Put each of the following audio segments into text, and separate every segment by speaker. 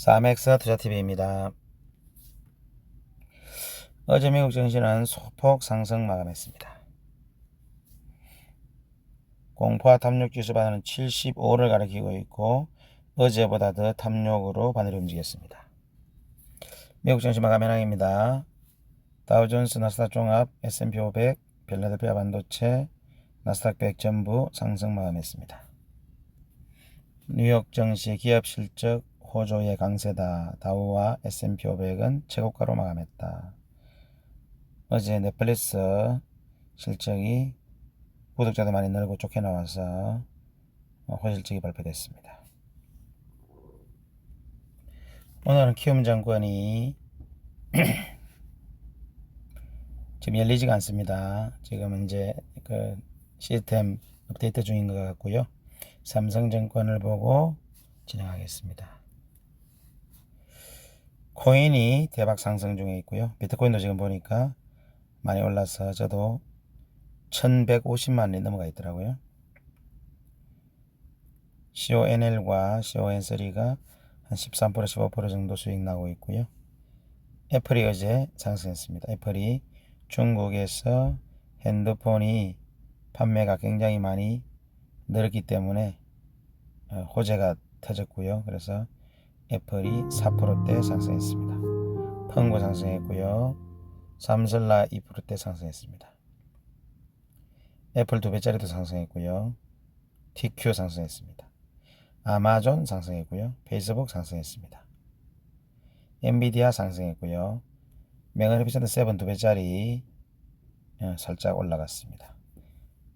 Speaker 1: 사맥스 투자TV입니다. 어제 미국 증시는 소폭 상승 마감했습니다. 공포와 탐욕 지수 반응은 75를 가리키고 있고 어제보다 더 탐욕으로 바늘이 움직였습니다. 미국 증시 마감 현황입니다. 다우존스 나스닥 종합 S&P 500 벨라델피아 반도체 나스닥 100 전부 상승 마감했습니다. 뉴욕 증시 기업 실적 호조의 강세다. 다우와 S&P 500은 최고가로 마감했다. 어제 넷플릭스 실적이 구독자도 많이 늘고 좋게 나와서 호실적이 발표됐습니다. 오늘은 키움 정권이 지금 열리지가 않습니다. 지금 이제 그 시스템 업데이트 중인 것 같고요. 삼성증권을 보고 진행하겠습니다. 코인이 대박 상승 중에 있고요. 비트코인도 지금 보니까 많이 올라서 저도 1150만원이 넘어가 있더라고요. CONL과 CON3가 한 13% 15% 정도 수익 나고 있고요. 애플이 어제 상승했습니다. 애플이 중국에서 핸드폰이 판매가 굉장히 많이 늘었기 때문에 어, 호재가 터졌고요. 그래서 애플이 4%대 상승했습니다. 펑고 상승했고요. 삼슬라 2%대 상승했습니다. 애플 두 배짜리도 상승했고요. TQ 상승했습니다. 아마존 상승했고요. 페이스북 상승했습니다. 엔비디아 상승했고요. 메가니피센트 7두 배짜리 어, 살짝 올라갔습니다.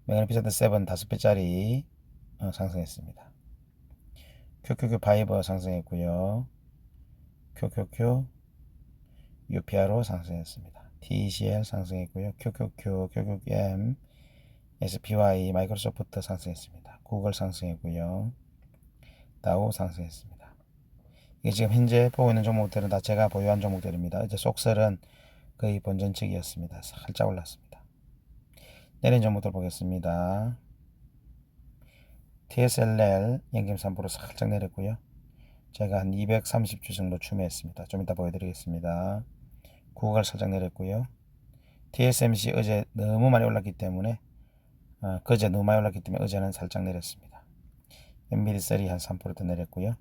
Speaker 1: 메가니피센트 7 다섯 배짜리 어, 상승했습니다. QQQ 파이버 상승했고요. QQQ UPR로 상승했습니다. TCL 상승했고요. QQQ, QQM, SPY, 마이크로소프트 상승했습니다. 구글 상승했고요. 다우 상승했습니다. 이게 지금 현재 보고 있는 종목들은 다 제가 보유한 종목들입니다. 이제 속설은 거의 본전 측이었습니다. 살짝 올랐습니다. 내린 종목들 보겠습니다. TSLL 연금 3% 살짝 내렸고요. 제가 한 230주 정도 추매했습니다. 좀 이따 보여드리겠습니다. 구글 살짝 내렸고요. TSMC 어제 너무 많이 올랐기 때문에 어, 그제 너무 많이 올랐기 때문에 어제는 살짝 내렸습니다. 엔비디3 한 3%더 내렸고요.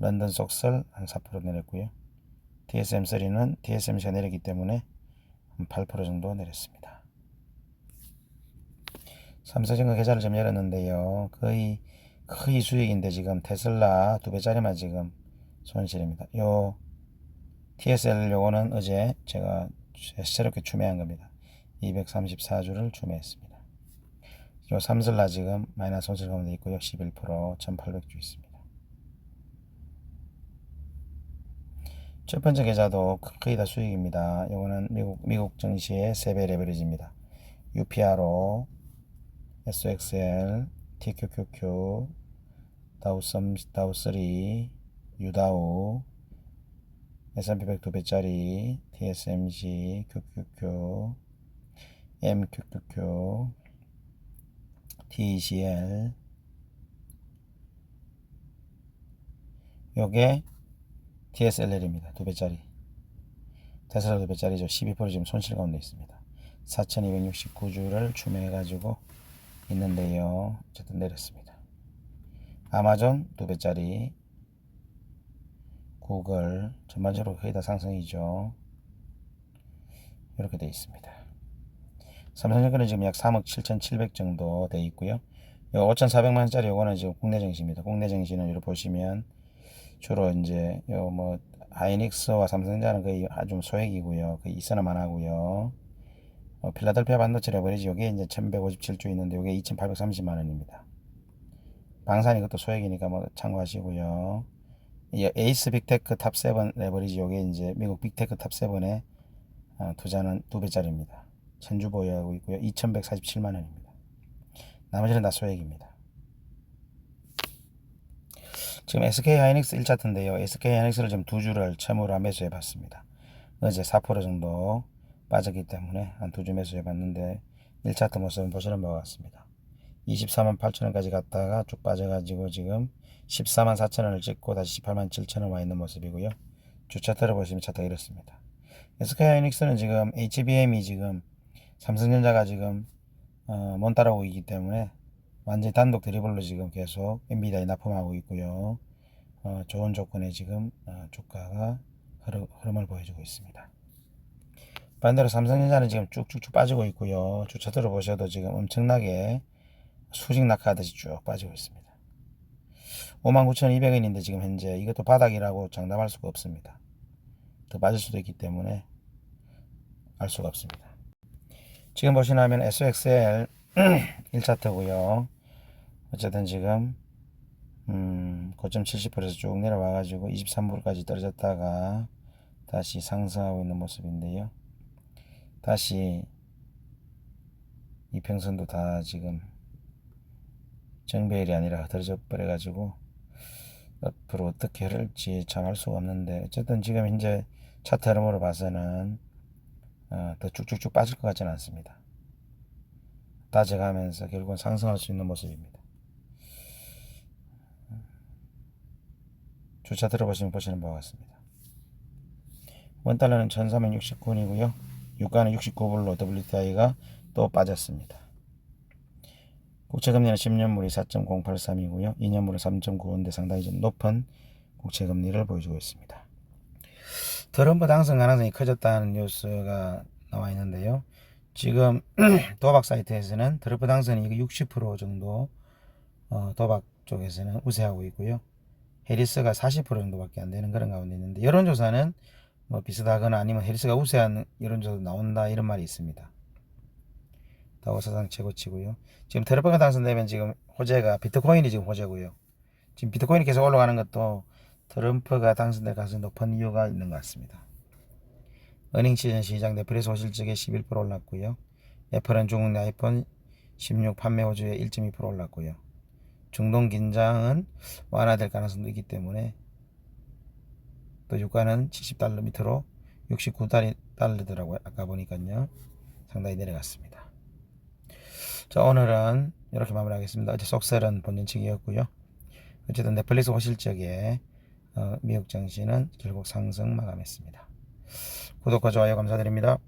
Speaker 1: 런던 속설 한 4% 내렸고요. TSM3는 TSMC가 내렸기 때문에 한 8% 정도 내렸습니다. 삼성전자 계좌를 좀 열었는데요. 거의 거의 수익인데 지금 테슬라 두 배짜리만 지금 손실입니다. 요 TSL 요거는 어제 제가 새롭게 추매한 겁니다. 234주를 추매했습니다. 요 삼슬라 지금 마이너스 손실 가운데 있고요. 11% 1800주 있습니다. 첫 번째 계좌도 거의 다 수익입니다. 요거는 미국 미국 증시의 3배 레버리지입니다. UPRO SXL, TQQQ, 다우썸, 다우3, 유다우, S&P 100 2배짜리, TSMC, QQQ, MQQQ, TCL, 요게 TSLL입니다. 두 배짜리. 테슬라 두 배짜리죠. 12% 지금 손실 가운데 있습니다. 4269주를 추매해가지고 있는데요. 어쨌든 내렸습니다. 아마존 두 배짜리 구글 전반적으로 거의 다 상승이죠. 이렇게 되어 있습니다. 삼성전자는 지금 약 3억 7,700 정도 되어 있고요. 요 5,400만 원짜리 요거는 지금 국내 증시입니다. 국내 증시는 이렇게 보시면 주로 이제 요뭐 하이닉스와 삼성전자는 거의 아주 소액이고요. 거의 이선화만 하고요. 어, 필라델피아 반도체 레버리지 요게 이제 1157주 있는데 요게 2830만 원입니다. 방산 이것도 소액이니까 뭐 참고하시고요. 이 에이스 빅테크 탑7 레버리지 요게 이제 미국 빅테크 탑7에 어, 투자는 두 배짜리입니다. 천주 보유하고 있고요. 2147만 원입니다. 나머지는 다 소액입니다. 지금 SK 하이닉스 1차트인데요. SK 하이닉스를 지금 두 주를 처음으로 매수해 봤습니다. 어제 4% 정도 빠졌기 때문에 한 두 주 매수해 봤는데 1차트 모습은 보시는 바와 같습니다. 24만 8천 원까지 갔다가 쭉 빠져가지고 지금 14만 4천 원을 찍고 다시 18만 7천 원 와 있는 모습이고요. 주차 들어보시면 차트가 이렇습니다. SK 하이닉스는 지금 HBM이 지금 삼성전자가 지금 어, 못 따라오고 있기 때문에 완전히 단독 드리블로 지금 계속 엔비디아에 납품하고 있고요. 어, 좋은 조건에 지금 어, 주가가 흐름, 흐름을 보여주고 있습니다. 반대로 삼성전자는 지금 쭉쭉쭉 빠지고 있고요. 주차 들어보셔도 지금 엄청나게 수직 낙하하듯이 쭉 빠지고 있습니다. 59,200원인데 지금 현재 이것도 바닥이라고 장담할 수가 없습니다. 더 빠질 수도 있기 때문에 알 수가 없습니다. 지금 보시면 SXL 1차트고요. 어쨌든 지금 음, 고점 70%에서 쭉 내려와 가지고 23불까지 떨어졌다가 다시 상승하고 있는 모습인데요. 다시 이평선도 다 지금 정배열이 아니라 흐트러져 버려 가지고 앞으로 어떻게 흐를지 참 알 수가 없는데 어쨌든 지금 현재 차트 흐름으로 봐서는 어, 더 쭉쭉쭉 빠질 것 같지는 않습니다. 따져가면서 결국은 상승할 수 있는 모습입니다. 주차 들어보시면 보시는 바와 같습니다. 원달러는 1369원이고요. 유가는 69불로 WTI가 또 빠졌습니다. 국채금리는 10년물이 4.083이고요. 2년물은 3.95인데 상당히 좀 높은 국채금리를 보여주고 있습니다. 트럼프 당선 가능성이 커졌다는 뉴스가 나와 있는데요. 지금 도박 사이트에서는 트럼프 당선이 60% 정도 어, 도박 쪽에서는 우세하고 있고요. 해리스가 40% 정도밖에 안 되는 그런 가운데 있는데 여론조사는 뭐 비슷하거나 아니면 해리스가 우세한 여론조사 나온다 이런 말이 있습니다. 다우 사상 최고치고요. 지금 트럼프가 당선되면 지금 호재가 비트코인이 지금 호재고요. 지금 비트코인이 계속 올라가는 것도 트럼프가 당선될 가능성이 높은 이유가 있는 것 같습니다. 은행 시즌 시장 네플릭스 호실적에 11% 올랐고요. 애플은 중국 내 아이폰 16 판매 호주에 1.2% 올랐고요. 중동 긴장은 완화될 가능성도 있기 때문에 또 유가는 70달러 밑으로 69달러더라고요. 아까 보니까요. 상당히 내려갔습니다. 자 오늘은 이렇게 마무리하겠습니다. 어제 속설은 본전치기였고요. 어쨌든 넷플릭스 호실적에 어, 미국 증시는 결국 상승 마감했습니다. 구독과 좋아요 감사드립니다.